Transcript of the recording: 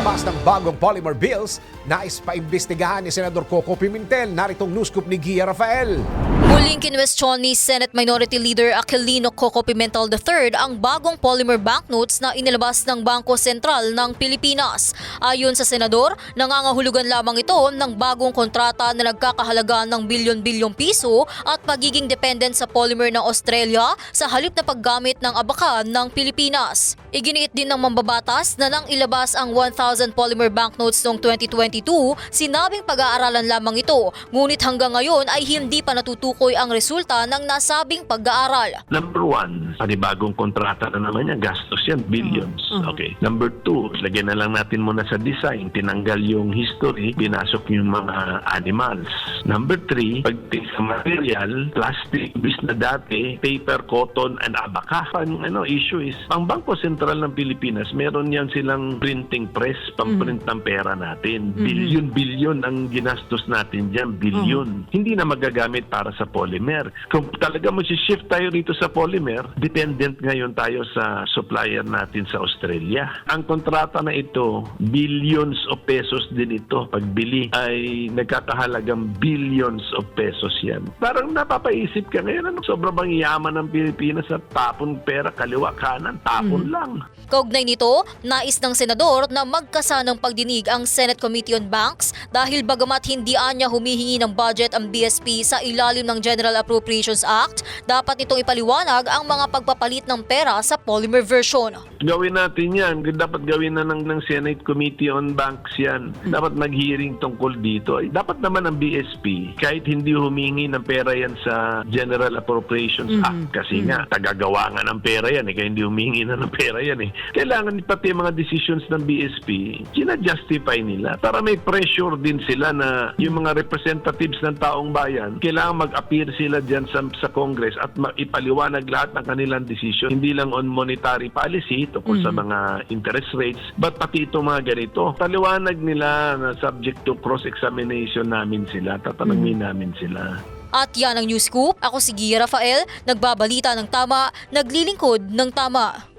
paglabas ng bagong polymer bills, nais paimbestigahan ni Senador Coco Pimentel. Naritong news scoop ni Gia Rafael. Muling kinwestiyon ni Senate Minority Leader Aquilino Coco Pimentel III ang bagong polymer banknotes na inilabas ng Bangko Sentral ng Pilipinas. Ayon sa senador, nangangahulugan lamang ito ng bagong kontrata na nagkakahalaga ng bilyon-bilyong piso at pagiging dependent sa polymer ng Australia sa halip na paggamit ng abakan ng Pilipinas. Iginiit din ng mambabatas na nang ilabas ang 1,000 polymer banknotes noong 2022, sinabing pag-aaralan lamang ito, ngunit hanggang ngayon ay hindi pa natutukoy ang resulta ng nasabing pag-aaral. Number one, panibagong kontrata na naman yan. Gastos yan, billions. Okay. Number two, lagyan na lang natin muna sa design. Tinanggal yung history, pinasok yung mga animals. Number three, pagdating sa material, plastic, bis na dati, paper, cotton, and abaka. Ang ano, issue is, ang Bangko Sentral ng Pilipinas, meron yan silang printing press, pamprint ng pera natin. Billion-billion ang ginastos natin dyan. Billion. Hindi na magagamit para sa polymer. Kung talaga mo shift tayo rito sa polymer, dependent ngayon tayo sa supplier natin sa Australia. Ang kontrata na ito, billions of pesos din ito. Pagbili ay nagkakahalagang billions of pesos yan. Parang napapaisip ka ngayon, ano, sobrang bang yaman ng Pilipinas sa tapon pera, kaliwa, kanan, tapon lang. Kaugnay nito, nais ng senador na magkasanang pagdinig ang Senate Committee on Banks dahil bagamat hindi anya humihingi ng budget ang BSP sa ilalim ng General Appropriations Act, dapat nitong ipaliwanag ang mga pagpapalit ng pera sa polymer version. Gawin natin yan. Dapat gawin na ng, ng Senate Committee on Banks yan. Dapat mag-hearing tungkol dito. Dapat naman ang BSP, kahit hindi humingi ng pera yan sa General Appropriations Act, kasi nga, tagagawa nga ng pera yan, eh, kaya hindi humingi na ng pera yan. Eh. Kailangan pati mga decisions ng BSP, sina-justify nila para may pressure din sila na yung mga representatives ng taong bayan, kailangan mag-appear sila dyan sa, sa Congress at ipaliwanag lahat ng kanilang decision. Hindi lang on monetary policy, tungkol sa mga interest rates, but pati itong mga ganito. Paliwanag nila na subject to cross-examination namin sila, tatanungin namin sila. At yan ang News Scoop. Ako si Gia Rafael, nagbabalita ng tama, naglilingkod ng tama.